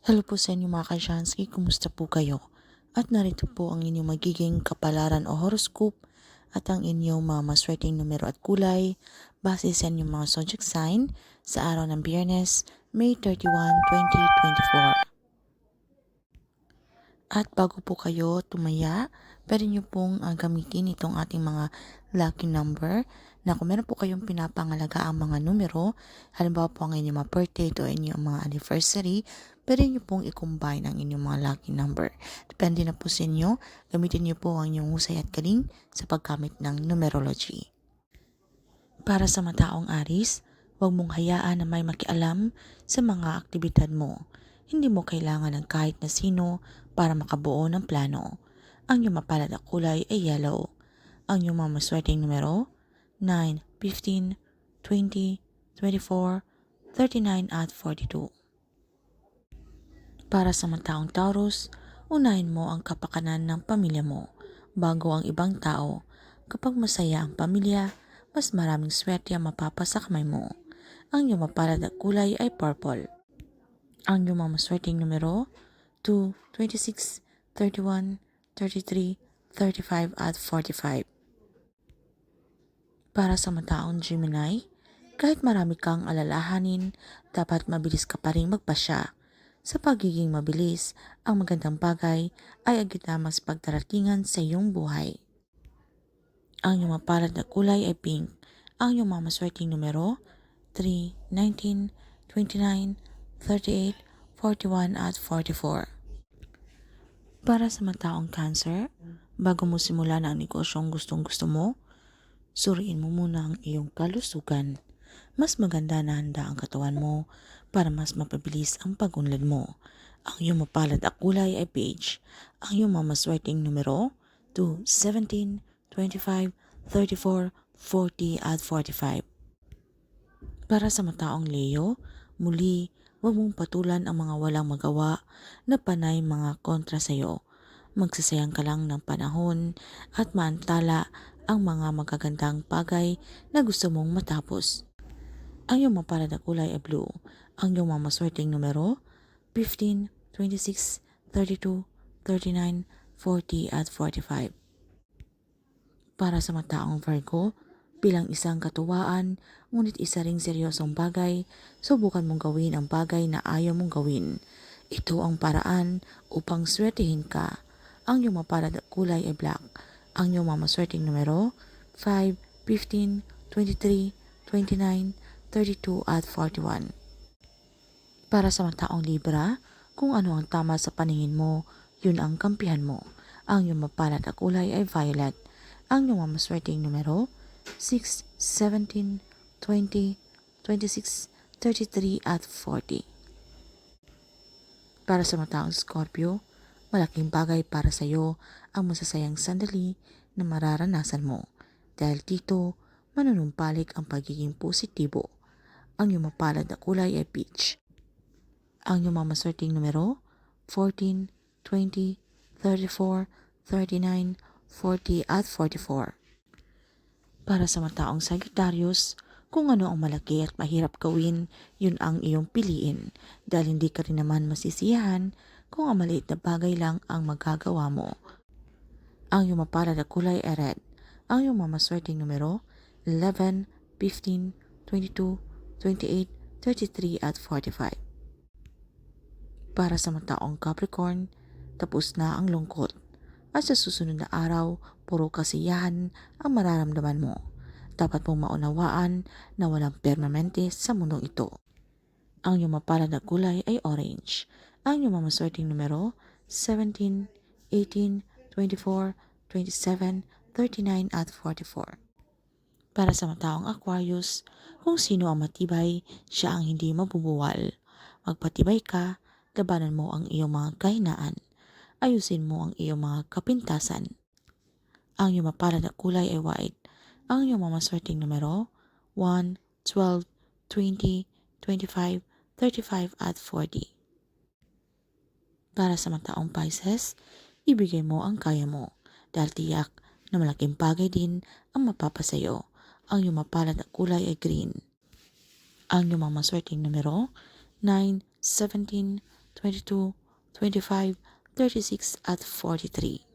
Hello po sa inyo mga Kajansky, kumusta po kayo? At narito po ang inyong magiging kapalaran o horoscope at ang inyong mga maswerteng numero at kulay base sa inyong mga zodiac sign sa araw ng Biyernes, May 31, 2024. At bago po kayo tumaya, pwede nyo pong uh, gamitin itong ating mga lucky number na kung meron po kayong pinapangalaga ang mga numero, halimbawa po ang inyong mga birthday o inyong mga anniversary, pwede nyo pong i-combine ang inyong mga lucky number. Depende na po sa inyo, gamitin nyo po ang inyong husay at galing sa paggamit ng numerology. Para sa mataong aris, huwag mong hayaan na may makialam sa mga aktibidad mo. Hindi mo kailangan ng kahit na sino para makabuo ng plano. Ang iyong mapalad na kulay ay yellow. Ang iyong mga maswerteng numero 9, 15, 20, 24, 39 at 42. Para sa mataong Taurus, unahin mo ang kapakanan ng pamilya mo bago ang ibang tao. Kapag masaya ang pamilya, mas maraming swerte ang mapapasa kamay mo. Ang iyong mapalad na kulay ay purple. Ang iyong mga maswerteng numero 2, 26, 31, 33, 35 at 45. Para sa mataong Gemini, kahit marami kang alalahanin, dapat mabilis ka pa rin magpasya. Sa pagiging mabilis, ang magandang bagay ay agad na mas pagdaratingan sa iyong buhay. Ang iyong mapalad na kulay ay pink. Ang iyong mga maswerteng numero 3, 19, 29, 38, 41 at 44. Para sa mataong cancer, bago mo simulan ang negosyong gustong gusto mo, suriin mo muna ang iyong kalusugan. Mas maganda na handa ang katawan mo para mas mapabilis ang pagunlad mo. Ang iyong mapalad at kulay ay beige. Ang iyong mamaswerteng numero 2, 17, 25, 34, 40 at 45. Para sa mataong Leo, muli, huwag mong patulan ang mga walang magawa na panay mga kontra sa iyo. Magsasayang ka lang ng panahon at maantala ang mga magagandang bagay na gusto mong matapos. Ang iyong mapalad na kulay ay blue. Ang iyong mga maswerteng numero 15, 26, 32, 39, 40 at 45. Para sa mataong Virgo, bilang isang katuwaan, ngunit isa ring seryosong bagay, subukan mong gawin ang bagay na ayaw mong gawin. Ito ang paraan upang swertihin ka. Ang iyong mapalad na kulay ay black. Ang iyong mga numero 5, 15, 23, 29, 32 at 41. Para sa mataong Libra, kung ano ang tama sa paningin mo, yun ang kampihan mo. Ang iyong mapalad na kulay ay violet. Ang iyong mga numero 6, 17, 20, 26, 33 at 40. Para sa mataong Scorpio, malaking bagay para sa iyo ang masasayang sandali na mararanasan mo. Dahil dito, manunumpalik ang pagiging positibo. Ang iyong mapalad na kulay ay peach. Ang iyong mamaswerteng numero 14, 20, 34, 39, 40 at 44. Para sa mataong Sagittarius, kung ano ang malaki at mahirap gawin, yun ang iyong piliin dahil hindi ka rin naman masisiyahan kung ang maliit na bagay lang ang magagawa mo. Ang iyong mapalad na kulay ay red. Ang iyong mamaswerteng numero 11, 15, 22, 28, 33 at 45. Para sa mataong Capricorn, tapos na ang lungkot at sa susunod na araw, puro kasiyahan ang mararamdaman mo. Dapat mong maunawaan na walang permanente sa mundong ito. Ang iyong mapalad na kulay ay orange. Ang iyong mamaswerteng numero 17, 18, 24, 27, 39 at 44. Para sa mataong Aquarius, kung sino ang matibay, siya ang hindi mabubuwal. Magpatibay ka, labanan mo ang iyong mga kahinaan. Ayusin mo ang iyong mga kapintasan. Ang iyong mapalad na kulay ay white. Ang iyong mamaswerteng numero 1, 12, 20, 25, 35 at 40. Para sa mataong Pisces, ibigay mo ang kaya mo dahil tiyak na malaking bagay din ang mapapasayo. Ang iyong mapalad na kulay ay green. Ang iyong mga maswerteng numero 9, 17, 22, 25, 36 at 43.